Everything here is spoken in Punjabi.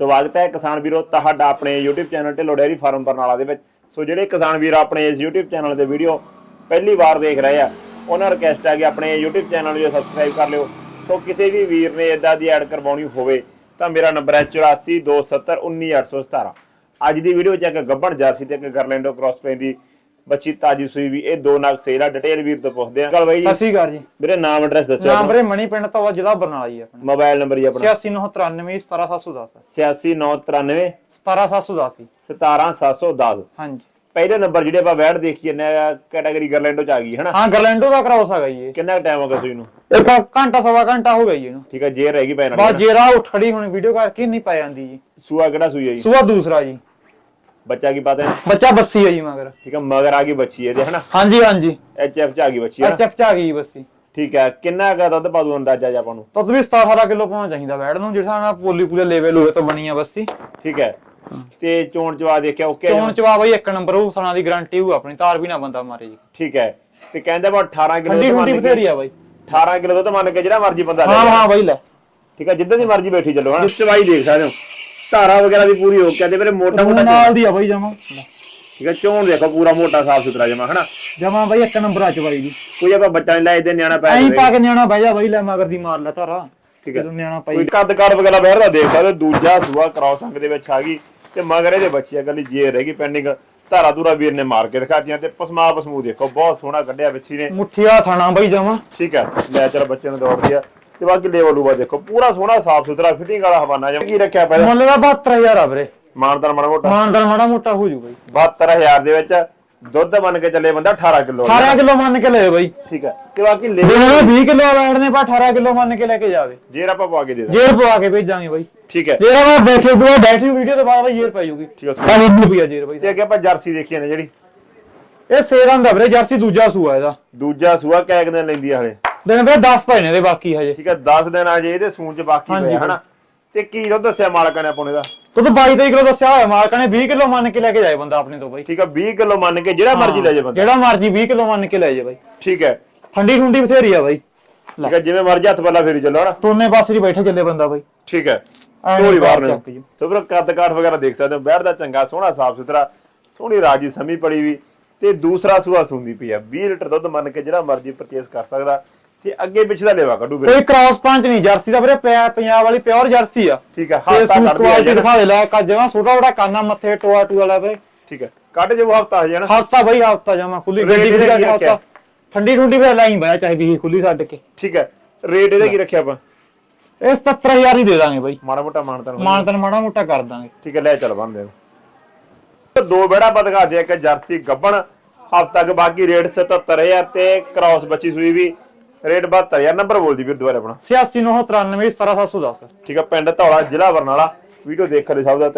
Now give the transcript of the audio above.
ਸਵਾਗਤ ਹੈ ਕਿਸਾਨ ਵੀਰੋ ਤੁਹਾਡਾ ਆਪਣੇ YouTube channel Dhillon dairy farm Barnala ਦੇ ਵਿੱਚ। ਸੋ ਜਿਹੜੇ ਕਿਸਾਨ ਵੀਰ ਆਪਣੇ ਇਸ YouTube ਚੈਨਲ ਦੇ ਵੀਡੀਓ ਪਹਿਲੀ ਵਾਰ ਦੇਖ ਰਹੇ ਆ, ਉਹਨਾਂ ਨੂੰ ਰਿਕਵੈਸਟ ਹੈ ਕਿ ਆਪਣੇ YouTube ਚੈਨਲ ਨੂੰ ਸਬਸਕ੍ਰਾਈਬ ਕਰ ਲਿਓ। ਸੋ ਕਿਸੇ ਵੀ ਵੀਰ ਨੇ ਇਦਾਂ ਦੀ ਐਡ ਕਰਵਾਉਣੀ ਹੋਵੇ, ਤਾਂ ਮੇਰਾ ਨੰਬਰ ਹੈ 8427191817 ਅੱਜ ਦੀ ਵੀਡੀਓ 'ਚ ਇੱਕ ਗੱਬਣ ਜਰਸੀ ਤੇ ਇੱਕ ਗਰਲੈਂਡੋ ਕ੍ਰਾਸ ਪੈਂਦੀ। ਬੱਚੀ ਤਾਜੀ ਸੂਈ ਵੀ ਇਹ ਦੋ ਨਗ ਸੇਲ ਆ ਡਿਟੇਲ ਵੀਰ ਤੋਂ ਪੁੱਛਦੇ ਆ। ਗੱਲ ਬਾਈ ਜੀ ਸਤਿ ਸ਼੍ਰੀ ਅਕਾਲ ਜੀ। ਵੀਰੇ ਨਾਮ ਐਡਰੈਸ ਦੱਸਿਓ ਨਾਮ ਵੀਰੇ ਮਣੀ ਪਿੰਡ ਤੋਂ ਜ਼ਿਲ੍ਹਾ ਬਰਨਾਲਾ ਜੀ ਆਪਣਾ। ਮੋਬਾਈਲ ਨੰਬਰ ਜੀ ਆਪਣਾ। 8993 17710 86993 17710 ਜੀ। 17710 ਹਾਂਜੀ। ਪਹਿਲੇ ਨੰਬਰ ਜਿਹੜੇ ਆਪਾਂ ਵੈਡ ਦੇਖੀ ਜੰਨੇ ਕੈਟਾਗਰੀ ਗਰਲੈਂਡੋ ਚ ਆ ਗਈ ਹੈ ਨਾ ਹਾਂ ਗਰਲੈਂਡੋ ਦਾ ਕਰਾਉ ਸਕਾ ਜੀ। ਕਿੰਨਾ ਟਾਈਮ ਹੋ ਗਿਆ ਸੂਈ ਨੂੰ? ਇੱਕ ਘੰਟਾ ਸਵਾ ਘੰਟਾ ਹੋ ਗਿਆ ਜੀ ਇਹਨੂੰ। ਠੀਕ ਹੈ ਜੇ ਰਹਿ ਗਈ ਪੈਣ ਬਸ ਜੇਰਾ ਉੱਠ ਖੜੀ ਹੁਣ ਵੀਡੀਓ ਕਰਕੇ ਨਹੀਂ ਪੈ ਜਾਂਦੀ ਜੀ। ਸੂਆ ਕਿਹੜਾ ਸੂਈ ਹੈ ਜੀ? ਸੂਆ ਦੂਸਰਾ ਜੀ। ਬੱਚਾ ਕੀ ਪਤਾ ਹੈ ਬੱਚਾ ਬੱਸੀ ਹੈ ਜੀ ਮਗਰ। ਠੀਕ ਹੈ ਮਗਰ ਆ ਗਈ ਬੱਚੀ ਇਹਦੇ ਹਨਾ? ਹਾਂਜੀ ਹਾਂਜੀ। ਐਚ ਐਫ ਚ ਆ ਗਈ ਬੱਚੀ ਹੈ ਨਾ? ਐਚਐਫ ਚ ਆ ਗਈ ਬੱਸੀ। ਠੀਕ ਹੈ ਕਿੰਨਾ ਕਾ ਦੁੱਧ ਪਾਦੂ ਅੰਦਾਜ਼ਾ ਜੀ ਆਪਾਂ ਨੂੰ? ਦੁੱਧ ਵੀ 17 18 ਕਿਲੋ ਪਾਉਣਾ ਚਾਹੀਦਾ ਵੈੜ ਨੂੰ ਜਿਹੜਾ ਨਾਲ ਪੋਲੀ ਪੂਲੇ ਲੈਵਲ ਹੋਵੇ ਤਾਂ ਬਣੀ ਆ ਬੱਸੀ। ਠੀਕ ਹੈ ਤੇ ਚੋਣ ਚਵਾ ਦੇਖਿਆ ਓਕੇ ਚੋਣ ਚਵਾ ਬਈ ਇੱਕ ਨੰਬਰ ਉਹ ਸਣਾ ਦੀ ਗਾਰੰਟੀ ਹੋਊ ਆਪਣੀ ਤਾਰ ਵੀ ਨਾ ਬੰਦਾ ਮਾਰੇ ਜੀ। ਠੀਕ ਹੈ ਤੇ ਕਹਿੰਦੇ ਬਾ 18 ਕਿਲੋ ਠੰਡੀ ਠੰਡੀ ਬਥੇਰੀ ਆ ਬਾਈ। 18 ਕਿਲੋ ਦੁੱਧ ਮੰਨ ਕੇ ਜਿਹੜਾ ਮਰਜ਼ੀ ਬੰਦਾ ਲੈ ਹਾਂ। ਹਾਂ ਬਾਈ ਲੈ। ਠੀਕ ਹੈ ਜਿੱਦਾਂ ਦੀ ਮਰਜ਼ੀ ਬੈਠੀ ਚੱਲੋ ਹਨਾ? ਚਵਾਈ ਦੇਖ ਸਕਦੇ ਹੋ। ਧਾਰਾ ਵਗੈਰਾ ਵੀ ਪੂਰੀ ਹੋ ਕਹਿੰਦੇ ਮੇਰੇ ਮੋਟਾ ਮੋਟਾ ਨਾਲ ਦੀ ਆ ਬਾਈ ਜਮਾ। ਠੀਕ ਹੈ ਚੋਣ ਦੇਖੋ ਪੂਰਾ ਮੋਟਾ ਸਾਫ਼ ਸੁਥਰਾ ਜਮਾ ਹਨਾ? ਜਮਾ ਬਾਈ ਇੱਕ ਨੰਬਰ ਆ ਚ ਬਾਈ ਜੀ। ਕੋਈ ਆਪਾਂ ਬੱਚਾ ਨਹੀਂ ਲਾਏ ਤੇ ਨਿਆਣਾ ਪੈ ਐਂ ਪਾ ਕੇ ਨਿਆਣਾ ਬਹਿ ਜਾ ਬਾਈ ਲੈ ਮਗਰ ਦੀ ਮਾਰ ਲੈ ਤਾਰਾ ਠੀਕ ਹੈ ਨਿਆਣਾ ਕੋਈ ਪਾਈ ਕੱਦ ਕਾੜ ਵਗੈਰਾ ਬਾਹਰ ਦਾ ਦੇਖ ਸਕਦੇ। ਦੂਜਾ ਸੂਆ ਕ੍ਰਾਸ ਅੰਗ ਦੇ ਵਿੱਚ ਆ ਗਈ। ਤੇ ਮਗਰ ਇਹਦੇ ਬੱਚੀ ਆ ਗੱਲੀ ਜੇ ਰਹਿ ਗਈ ਪੈਂਡਿੰਗ ਧਾਰਾ ਧੂਰਾ ਵੀਰ ਨੇ ਮਾਰ ਕੇ ਦਿਖਾਤੀਆਂ ਤੇ ਪਸਮਾ ਪਸਮੂ ਦੇਖੋ ਬਹੁਤ ਸੋਹਣਾ ਕੱਢਿਆ ਬੱਚੀ ਨੇ। ਮੁੱਠੀਆ ਥਾਣਾ ਬਾਈ ਜਮਾ। ਠੀਕ ਹੈ ਲੈ ਚਲ ਬੱਚੇ ਨੂੰ ਦੌੜਦੀ ਆ। ਤੇ ਬਾਕੀ ਲੇਵਲ ਲੂਵਾ ਦੇਖੋ ਪੂਰਾ ਸੋਹਣਾ ਸਾਫ਼ ਸੁਥਰਾ ਫਿਟਿੰਗ ਵਾਲਾ ਹਵਾਨਾ ਜਿਹਾ। ਕੀ ਰੱਖਿਆ ਪਹਿਲਾਂ? ਮੁੱਲ ਦਾ 72000 ਆ ਵੀਰੇ। ਮਾਨਦਾਰ ਮਾੜਾ ਮੋਟਾ। ਮਾਨਦਾਰ ਮਾੜਾ ਮੋਟਾ ਹੋ ਜੂ ਬਾਈ। 72000 ਦੇ ਵਿੱਚ ਦੁੱਧ ਮੰਨ ਕੇ ਚੱਲੇ ਬੰਦਾ 18 ਕਿਲੋ 18 ਕਿਲੋ ਮੰਨ ਕੇ ਲੈ ਬਾਈ। ਠੀਕ ਹੈ। ਤੇ ਬਾਕੀ ਲੈ ਜਿਹੜੇ 20 ਕਿਲੋ ਵੈਟ ਨੇ ਪਾ 18 ਕਿਲੋ ਮੰਨ ਕੇ ਲੈ ਕੇ ਜਾਵੇ। ਜੇਰ ਆਪਾਂ ਪਵਾ ਕੇ ਦੇ ਦਾਂਗੇ। ਜੇਰ ਪਵਾ ਕੇ ਭੇਜਾਂਗੇ ਬਾਈ। ਠੀਕ ਹੈ। ਜਿਹੜਾ ਮੈਂ ਬੈਠੇ ਦੂਆ ਬੈਠੀ ਵੀਡੀਓ ਤੋਂ ਬਾਅਦ ਬਾਈ ਜੇਰ ਪੈ ਜੂਗੀ। ਠੀਕ ਹੈ ਤਾਂ ਰੁਪਿਆ ਜੇਰ ਬਾਈ। ਤੇ ਅੱਗੇ ਆਪਾਂ ਜਰਸੀ ਦੇਖੀ ਨੇ ਜਿਹੜੀ। ਇਹ ਸੇਰਾਂ ਦਾ ਵੀਰੇ ਜਰਸੀ ਦੂਜਾ ਸੂਆ ਇਹਦਾ। ਦੂਜਾ ਸੂਆ ਕੈਕ ਦਿਨ ਲੈਂਦੀ ਆ ਹਲੇ। ਦਿਨ ਵੀਰੇ 10 ਪਏ ਨੇ ਇਹਦੇ ਬਾਕੀ ਹਜੇ। ਠੀਕ ਹੈ 10 ਦਿਨ ਆ ਜੇ ਇਹਦੇ ਸੂਣ ਚ ਬਾਕੀ ਹਾਂਜੀ ਹਨਾ? ਤੇ ਕੀ ਦੁੱਧ ਦੱਸਿਆ ਮਾਲਕਾਂ ਨੇ ਆਪਾਂ ਨੂੰ ਇਹਦਾ ਤੂੰ ਤਾਂ 22 23 ਕਿਲੋ ਦੱਸਿਆ ਹੋਇਆ ਮਾਲਕਾਂ ਨੇ 20 ਕਿਲੋ ਮੰਨ ਕੇ ਲੈ ਕੇ ਜਾਏ ਬੰਦਾ ਆਪਣੇ ਤੋਂ ਬਾਈ। ਠੀਕ ਹੈ 20 ਕਿਲੋ ਮੰਨ ਕੇ ਜਿਹੜਾ ਮਰਜ਼ੀ ਲੈ ਜੇ ਬੰਦਾ। ਜਿਹੜਾ ਮਰਜ਼ੀ 20 ਕਿਲੋ ਮੰਨ ਕੇ ਲੈ ਜਾਏ ਬਾਈ। ਠੀਕ ਹੈ। ਠੰਡੀ ਠੁੰਡੀ ਬਥੇਰੀ ਆ ਬਾਈ। ਠੀਕ ਹੈ ਜਿਵੇਂ ਮਰਜ਼ੀ ਹੱਥ ਪੱਲਾ ਫੇਰੀ ਚੱਲੋ ਹਨਾ? ਟੋਨੇ ਪਾਸੇ ਹੀ ਬੈਠੇ ਚੱਲੇ ਬੰਦਾ ਬਾਈ। ਠੀਕ ਹੈ। ਐਂ ਕੋਈ ਨੀ ਬਾਹਰ ਬਾਹਰ ਨਹੀਂ ਚੱਕ ਜੀ। ਸੋ ਵੀਰੋ ਕੱਦ ਕਾਠ ਵਗੈਰਾ ਦੇਖ ਸਕਦੇ ਹੋ। ਬੈਠ ਦਾ ਚੰਗਾ ਸੋਹਣਾ ਸਾਫ਼ ਸੁਥਰਾ ਸੋਹਣੀ ਰਾਜੀ ਸਮੀ ਪੜੀ ਵੀ। ਤੇ ਦੂਸਰਾ ਸੂਆ ਸੁੰਦੀ ਪਈ ਆ। 20 ਲੀਟਰ ਦੁੱਧ ਮੰਨ ਕੇ ਜਿਹੜਾ ਮਰਜ਼ੀ ਪਰਚੇਸ ਕਰ ਸਕਦਾ। ਤੇ ਅੱਗੇ ਪਿੱਛੇ ਦਾ ਲੈਵਾ ਕੱਢੂ ਵੀਰੇ ਕੋਈ ਕ੍ਰਾਸ ਪੰਚ ਨਹੀਂ ਜਰਸੀ ਦਾ ਵੀਰੇ ਪਿਆ- ਪੰਜਾਬ ਵਾਲੀ ਪਿਓਰ ਜਰਸੀ ਆ। ਠੀਕ ਹੈ ਤੇ ਹਫਤਾ ਸੂਟ ਕੱਢ ਕੁਆਲਿਟੀ ਦਿਆ ਦਿਖਾ ਦੇ ਲੈ ਕਾ ਜਮਾ ਛੋਟਾ ਛੋਟਾ ਕਾਨਾ ਮੱਥੇ ਟੋਆ ਟੂ ਵਾਲਾ ਵੀਰੇ। ਠੀਕ ਹੈ ਕੱਢ ਜੋ ਹਫਤਾ ਹੋ ਜਾਣਾ। ਹਫਤਾ ਬਾਈ ਹਫਤਾ ਜਮਾ ਖੁੱਲੀ ਗੱਡੀ ਇਹਦਾ ਵੀ ਰੱਖਿਆ? ਹਫਤਾ। ਠੰਡੀ ਠੁੰਡੀ ਵੀ ਲਾਈ ਬਾਇਆ ਚਾਹੇ ਵੀ ਖੁੱਲੀ ਛੱਡ ਕੇ। ਠੀਕ ਹੈ ਰੇਟ ਇਹਦਾ ਕੀ ਰੱਖਿਆ ਆਪਾਂ? ਇਹ 77000 ਹੀ ਦੇ ਦਾਂਗੇ ਬਾਈ। ਮਾੜਾ ਮੋਟਾ ਮਾਨਤਾ ਮਾਨਤਨ ਮਾੜਾ ਮੋਟਾ ਕਰ ਦਾਂਗੇ। ਠੀਕ ਹੈ ਲੈ ਚੱਲ ਬੰਦੇ ਦੋ ਬੇੜਾ ਬਦਗਾ ਦੇ ਇੱਕ ਜਰਸੀ ਗੱਬਣ ਹਫਤਾ ਤੱਕ ਬਾਕੀ ਰੇਟ 77000 ਤੇ ਕ੍ਰਾਸ ਬੱਚੀ ਸੂਈ ਵੀ। ਰੇਟ 72000 ਨੰਬਰ ਬੋਲ ਦੀ ਵੀਰ ਦੁਬਾਰਾ ਆਪਣਾ। 8693 17710 ਠੀਕ ਹੈ ਪਿੰਡ ਧੌਲਾ ਜ਼ਿਲ੍ਹਾ ਬਰਨਾਲਾ। ਵੀਡੀਓ ਦੇਖਣ ਦੇ ਸਭ ਦਾ